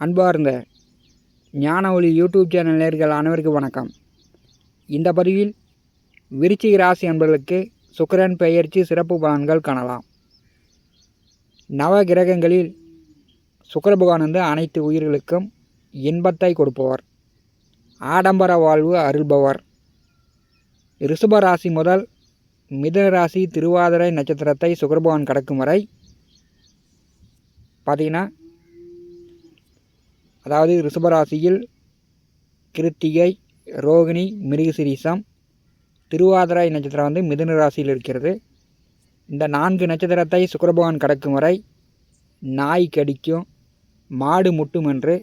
அன்பார்ந்த ஞான ஒளி யூடியூப் சேனல் நேர்கள் அனைவருக்கும் வணக்கம். இந்த பதிவில் விருச்சிக ராசி அன்பர்களுக்கு சுக்கரன் பெயர்ச்சி சிறப்பு பலன்கள் காணலாம். நவ கிரகங்களில் சுக்கிர பகவான் வந்து அனைத்து உயிர்களுக்கும் இன்பத்தை கொடுப்பவர். ஆடம்பர வாழ்வு அருள்பவர். ரிஷப ராசி முதல் மிதன ராசி திருவாதிரை நட்சத்திரத்தை சுக்கரபகவான் கடக்கும் வரை பார்த்திங்கன்னா அதாவது ரிஷபராசியில் கிருத்திகை ரோகிணி மிருகசிரீசம் திருவாதிரை நட்சத்திரம் வந்து மிதுன ராசியில் இருக்கிறது. இந்த நான்கு நட்சத்திரத்தை சுக்கரபகவான் கடக்கும் வரை நாய் கடிக்கும் மாடு முட்டும் என்று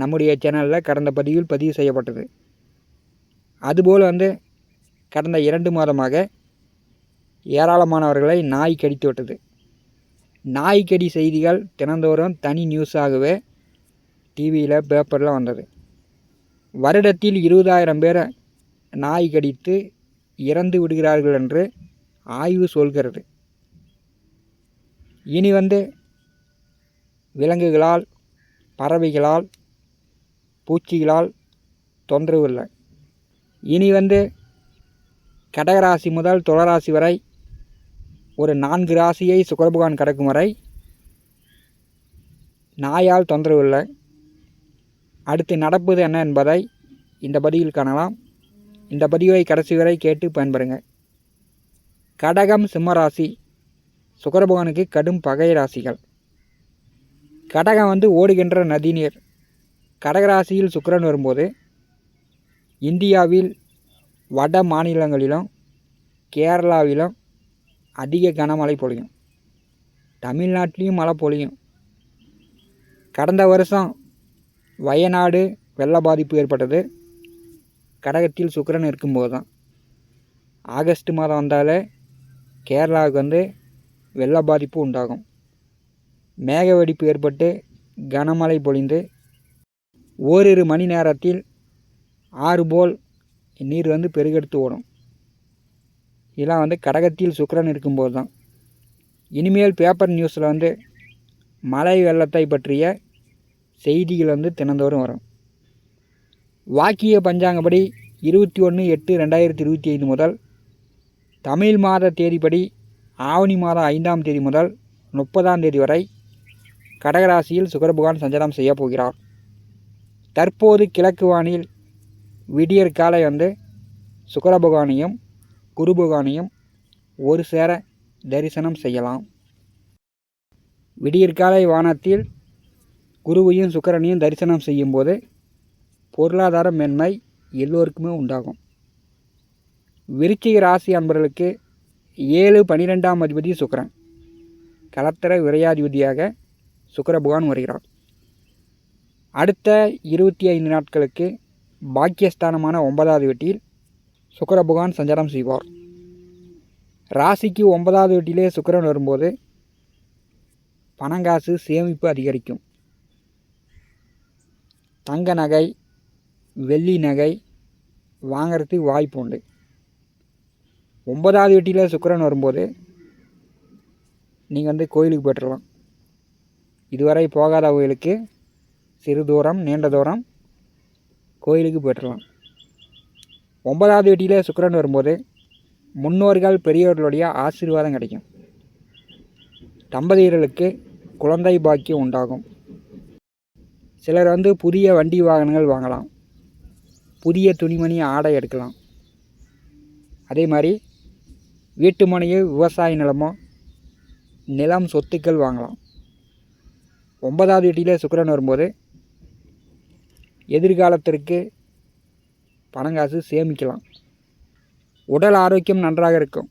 நம்முடைய சேனலில் கடந்த பதிவில் பதிவு செய்யப்பட்டது. அதுபோல் வந்து கடந்த இரண்டு மாதமாக ஏராளமானவர்களை நாய் கடித்து விட்டது. கடி செய்திகள் தினந்தோறும் தனி நியூஸாகவே டிவியில் பேப்பரில் வந்தது. வருடத்தில் இருபதாயிரம் பேரை நாய் கடித்து இறந்து விடுகிறார்கள் என்று ஆய்வு சொல்கிறது. இனி வந்து விலங்குகளால் பறவைகளால் பூச்சிகளால் தொந்தரவு இல்லை இனி வந்து கடகராசி முதல் துளராசி வரை ஒரு நான்கு ராசியை சுக்கரபகவான் கடக்கும் வரை நாயால் தொந்தரவு இல்லை அடுத்து நடப்பது என்ன என்பதை இந்த பதிவில் காணலாம். இந்த பதிவை கடைசி வரை கேட்டு பயன்பெறுங்க. கடகம் சிம்மராசி சுக்கரபகவானுக்கு கடும் பகை ராசிகள். கடகம் வந்து ஓடுகின்ற நதிநீர். கடகராசியில் சுக்கரன் வரும்போது இந்தியாவில் வட மாநிலங்களிலும் கேரளாவிலும் அதிக கனமழை பொழியும். தமிழ்நாட்டிலையும் மழை பொழியும். கடந்த வருஷம் வயநாடு வெள்ள பாதிப்பு ஏற்பட்டது. கடகத்தில் சுக்கிரன் இருக்கும்போது தான் ஆகஸ்ட் மாதம் வந்தாலே கேரளாவுக்கு வந்து வெள்ள பாதிப்பு உண்டாகும். மேக வெடிப்பு ஏற்பட்டு கனமழை பொழிந்து ஓரிரு மணி நேரத்தில் ஆறு போல் நீர் வந்து பெருகெடுத்து ஓடும். இதெல்லாம் வந்து கடகத்தில் சுக்கிரன் இருக்கும்போது தான் இனிமேல் பேப்பர் நியூஸில் வந்து மழை வெள்ளத்தை பற்றிய செய்திகள் வந்து தினந்தோறும் வரும். வாக்கிய பஞ்சாங்கப்படி இருபத்தி ஒன்று எட்டு ரெண்டாயிரத்தி இருபத்தி ஐந்து முதல் தமிழ் மாத தேதிப்படி ஆவணி மாதம் ஐந்தாம் தேதி முதல் முப்பதாம் தேதி வரை கடகராசியில் சுகரபகவான் சஞ்சாரம் செய்ய போகிறார். தற்போது கிழக்கு வானில் விடியற் காலை வந்து சுகரபகவானையும் குரு பகவானையும் ஒரு சேர தரிசனம் செய்யலாம். விடியற்காலை வானத்தில் குருவையும் சுக்கரனையும் தரிசனம் செய்யும்போது பொருளாதார மேன்மை எல்லோருக்குமே உண்டாகும். விருச்சிக ராசி அன்பர்களுக்கு ஏழு பனிரெண்டாம் அதிபதி சுக்கரன். கலத்தர விரையாதிபதியாக சுக்கர பகவான் வருகிறார். அடுத்த இருபத்தி ஐந்து நாட்களுக்கு பாக்கியஸ்தானமான ஒன்பதாவது வீட்டில் சுக்கர பகவான் சஞ்சாரம் செய்வார். ராசிக்கு ஒன்பதாவது வீட்டிலே சுக்கரன் வரும்போது பணங்காசு சேமிப்பு அதிகரிக்கும். தங்க நகை வெள்ளி நகை வாங்கிறதுக்கு வாய்ப்பு உண்டு. ஒன்பதாவது வீட்டில் சுக்கரன் வரும்போது நீங்கள் வந்து கோயிலுக்கு போய்ட்டுருலாம் இதுவரை போகாத கோயிலுக்கு சிறு தூரம் நீண்ட தூரம் கோயிலுக்கு போய்ட்டுருலாம் ஒன்பதாவது வீட்டில் சுக்கரன் வரும்போது முன்னோர்கள் பெரியவர்களுடைய ஆசீர்வாதம் கிடைக்கும். தம்பதியர்களுக்கு குழந்தை பாக்கியம் உண்டாகும். சிலர் வந்து புதிய வண்டி வாகனங்கள் வாங்கலாம். புதிய துணிமணி ஆடை எடுக்கலாம். அதே மாதிரி வீட்டு மனையோ விவசாய நிலமோ நிலம் சொத்துக்கள் வாங்கலாம். ஒன்பதாவது வீட்டில் சுக்கரன் வரும்போது எதிர்காலத்திற்கு பணங்காசு சேமிக்கலாம். உடல் ஆரோக்கியம் நன்றாக இருக்கும்.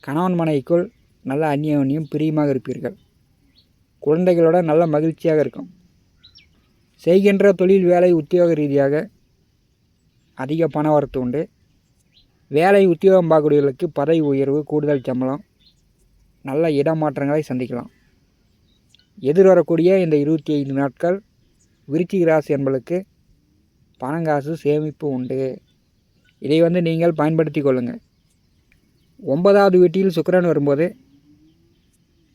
கணவன் மனைவிக்குள் நல்ல அந்நியோன்யம் பிரியமாக இருப்பீர்கள். குழந்தைகளோட நல்ல மகிழ்ச்சியாக இருக்கும். செய்கின்ற தொழில் வேலை உத்தியோக ரீதியாக அதிக பண வரத்து உண்டு. வேலை உத்தியோகம் பார்க்கக்கூடியவர்களுக்கு பதவி உயர்வு கூடுதல் சம்பளம் நல்ல இடமாற்றங்களை சந்திக்கலாம். எதிர்வரக்கூடிய இந்த இருபத்தி ஐந்து நாட்கள் விருச்சிக ராசி என்பளுக்கு பணங்காசு சேமிப்பு உண்டு. இதை வந்து நீங்கள் பயன்படுத்தி கொள்ளுங்கள். ஒன்பதாவது வீட்டில் சுக்கரன் வரும்போது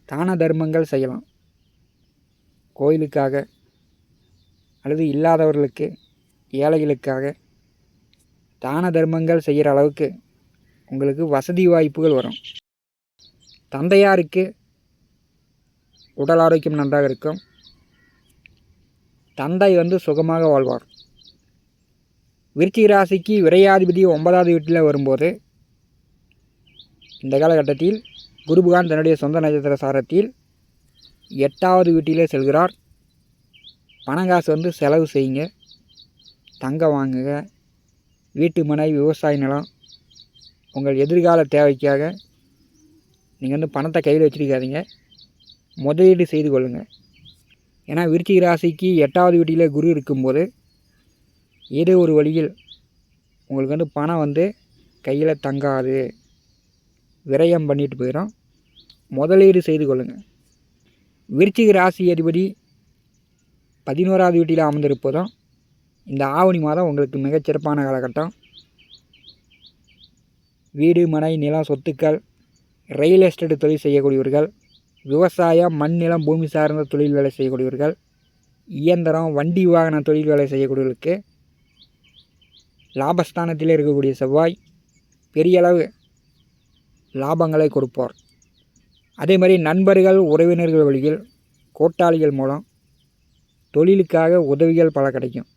தான தர்மங்கள் செய்யலாம். கோயிலுக்காக அல்லது இல்லாதவர்களுக்கு ஏழைகளுக்காக தான தர்மங்கள் செய்கிற அளவுக்கு உங்களுக்கு வசதி வாய்ப்புகள் வரும். தந்தையாருக்கு உடல் ஆரோக்கியம் நன்றாக இருக்கும். தந்தை வந்து சுகமாக வாழ்வார். விருச்சிக ராசிக்கு விரையாதிபதி ஒன்பதாவது வீட்டில் வரும்போது இந்த காலகட்டத்தில் குருபகான் தன்னுடைய சொந்த நட்சத்திர சாரத்தில் எட்டாவது வீட்டிலே செல்கிறார். பணம் காசு வந்து செலவு செய்யுங்க. தங்கம் வாங்குங்க. வீட்டு மனை விவசாய நிலம் உங்கள் எதிர்கால தேவைக்காக நீங்கள் வந்து பணத்தை கையில் வச்சுருக்காதீங்க. முதலீடு செய்து கொள்ளுங்கள் ஏன்னா விருச்சிக ராசிக்கு எட்டாவது வீட்டில் குரு இருக்கும்போது ஏதோ ஒரு வழியில் உங்களுக்கு வந்து பணம் வந்து கையில் தங்காது. விரயம் பண்ணிட்டு போயிடும் முதலீடு செய்து கொள்ளுங்கள் விருச்சிக ராசி அதிபதி பதினோராவது வீட்டில் அமர்ந்திருப்பதும் இந்த ஆவணி மாதம் உங்களுக்கு மிகச்சிறப்பான காலகட்டம். வீடு மனை நிலம் சொத்துக்கள் ரயில் எஸ்டேட் தொழில் செய்யக்கூடியவர்கள் விவசாயம் மண் நிலம் பூமி சார்ந்த தொழில் வேலை செய்யக்கூடியவர்கள் இயந்திரம் வண்டி வாகன தொழில் வேலை செய்யக்கூடியவர்களுக்கு லாபஸ்தானத்தில் இருக்கக்கூடிய செவ்வாய் பெரிய அளவு லாபங்களை கொடுப்பார். அதே மாதிரி நண்பர்கள் உறவினர்கள் வழியில் கூட்டாளிகள் மூலம் தொழிலுக்காக உதவிகள் பல கிடைக்கும்.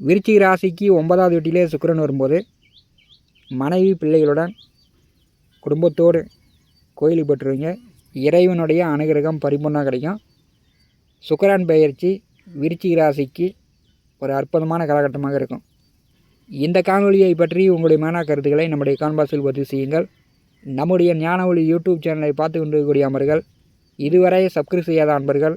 விருச்சிக ராசிக்கு ஒன்பதாவது வீட்டிலே சுக்கரன் வரும்போது மனைவி பிள்ளைகளுடன் குடும்பத்தோடு கோயிலுக்கு பெற்றுருவீங்க இறைவனுடைய அனுகிரகம் பரிபூர்ணம் கிடைக்கும். சுக்கிரன் பெயர்ச்சி விருச்சிக ராசிக்கு ஒரு அற்புதமான காலகட்டமாக இருக்கும். இந்த காணொலியை பற்றி உங்களுடைய மேனா கருத்துக்களை நம்முடைய கான்பாஸில் பதிவு செய்யுங்கள். நம்முடைய ஞான ஒளி யூடியூப் சேனலை பார்த்து கொண்டிருக்கக்கூடிய அன்பர்கள் இதுவரை சப்ஸ்கிரைப் செய்யாத அன்பர்கள்